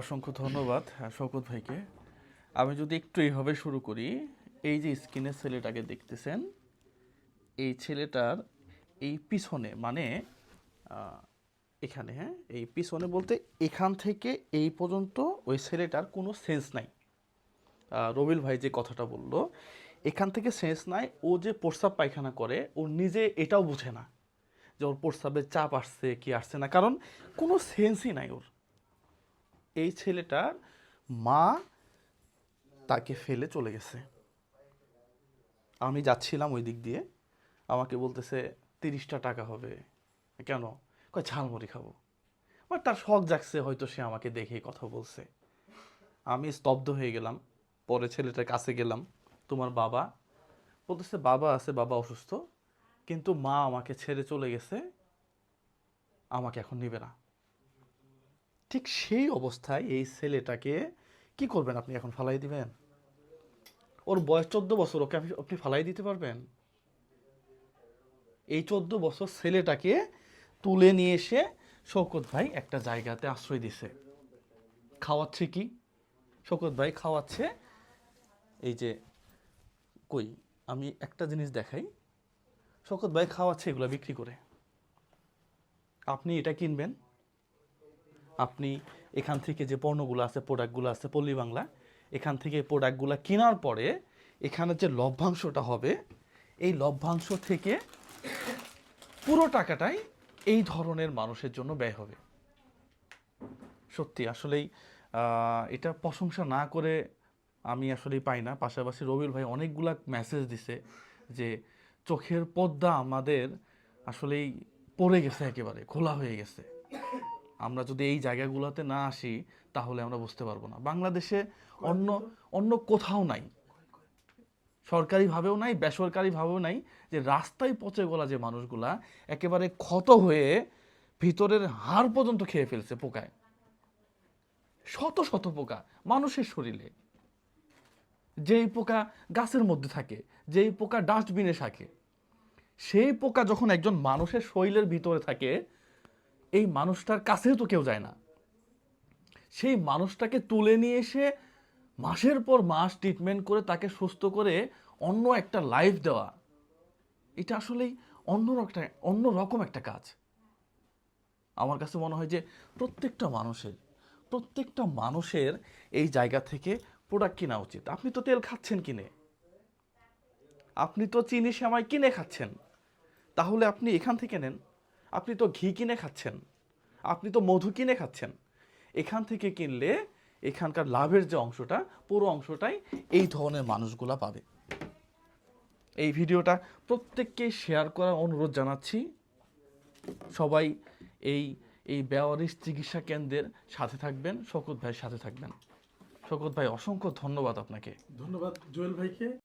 অসংখ্য ধন্যবাদ হ্যাঁ, শওকত ভাইকে। আমি যদি একটু এইভাবে শুরু করি এই যে স্ক্রিনের ছেলেটাকে দেখতেছেন এই ছেলেটার এই পিছনে মানে এখানে হ্যাঁ এই পিছনে বলতে এখান থেকে এই পর্যন্ত ওই ছেলেটার কোনো সেন্স নাই। রবিল ভাই যে কথাটা বলল এখান থেকে সেন্স নাই ও যে প্রস্রাব পায়খানা করে ও নিজে এটাও বুঝে না যে ওর প্রস্রাবের চাপ আসছে কি আসছে না কারণ কোনো সেন্সই নাই ওর। এই ছেলেটার মা তাকে ফেলে চলে গেছে। আমি যাচ্ছিলাম ওই দিক দিয়ে। আমাকে বলতেছে, তিরিশটা টাকা হবে। কেন? কয়, ঝালমুড়ি খাব। বাট তার শখ জাগছে, হয়তো সে আমাকে দেখেই কথা বলছে। আমি স্তব্ধ হয়ে গেলাম। পরে ছেলেটার কাছে গেলাম, তোমার বাবা? বলতেছে, বাবা আছে, বাবা অসুস্থ। কিন্তু মা আমাকে ছেড়ে চলে গেছে। আমাকে এখন নিবে না। ঠিক সেই অবস্থায় এই ছেলেটাকে কি করবেন আপনি এখন ফালাই দিবেন? ওর বয়স চোদ্দ বছর, ওকে আপনি- ফালাই দিতে পারবেন? এই চোদ্দ বছর ছেলেটাকে তুলে নিয়ে এসে শৌকত ভাই একটা জায়গাতে আশ্রয় দিছে। খাওয়াচ্ছে কি? শৌকত ভাই খাওয়াচ্ছে, এই যে, কই, আমি একটা জিনিস দেখাই। শৌকত ভাই খাওয়াচ্ছে এগুলো বিক্রি করে। আপনি এটা কিনবেন আপনি এখান থেকে যে পণ্যগুলো আছে প্রোডাক্টগুলো আছে পল্লী বাংলা, এখান থেকে প্রোডাক্টগুলো কেনার পরে এখানে যে লভ্যাংশটা হবে, এই লভ্যাংশ থেকে পুরো টাকাটাই এই ধরনের মানুষের জন্য ব্যয় হবে। সত্যি, আসলেই এটা প্রশংসা না করে আমি আসলেই পাই না। পাশাপাশি রবিউল ভাই অনেকগুলা মেসেজ দিছে যে চোখের পর্দা আমাদের আসলেই পড়ে গেছে একেবারে, খোলা হয়ে গেছে। আমরা যদি এই জায়গাগুলোতে না আসি তাহলে আমরা বুঝতে পারব না। বাংলাদেশে অন্য অন্য কোথাও নাই। সরকারিভাবেও নাই বেসরকারিভাবেও নাই যে রাস্তায় পচে গলা যে মানুষগুলা একেবারে ক্ষত হয়ে ভিতরের হাড় পর্যন্ত খেয়ে ফেলছে পোকায়। শত শত পোকা মানুষের শরীরে। যেই পোকা গাছের মধ্যে থাকে যেই পোকা ডাস্টবিনে থাকে সেই পোকা যখন একজন মানুষের শরীরের ভিতরে থাকে এই মানুষটার কাছেও তো কেউ যায় না। সেই মানুষটাকে তুলে নিয়ে এসে মাসের পর মাস ট্রিটমেন্ট করে তাকে সুস্থ করে অন্য একটা লাইফ দেওয়া, এটা আসলেই অন্য একটা অন্য রকম একটা কাজ। আমার কাছে মনে হয় যে প্রত্যেকটা মানুষের প্রত্যেকটা মানুষের এই জায়গা থেকে প্রোডাক্ট কেনা উচিত। আপনি তো তেল খাচ্ছেন কিনে। আপনি তো চিনি, সেমাই কিনে খাচ্ছেন। তাহলে আপনি এখান থেকে নেন। আপনি তো ঘি কিনে খাচ্ছেন। আপনি তো মধু কিনে খাচ্ছেন। এখান থেকে কিনলে এখানকার লাভের যে অংশটা, পুরো অংশটাই এই ধরনের মানুষগুলা পাবে। এই ভিডিওটা প্রত্যেককে শেয়ার করার অনুরোধ জানাচ্ছি। সবাই এই এই বেওয়ারিশ চিকিৎসা কেন্দ্রের সাথে থাকবেন, শকত ভাইয়ের সাথে থাকবেন। শকত ভাই, অসংখ্য ধন্যবাদ আপনাকে। ধন্যবাদ জুয়েল ভাইকে।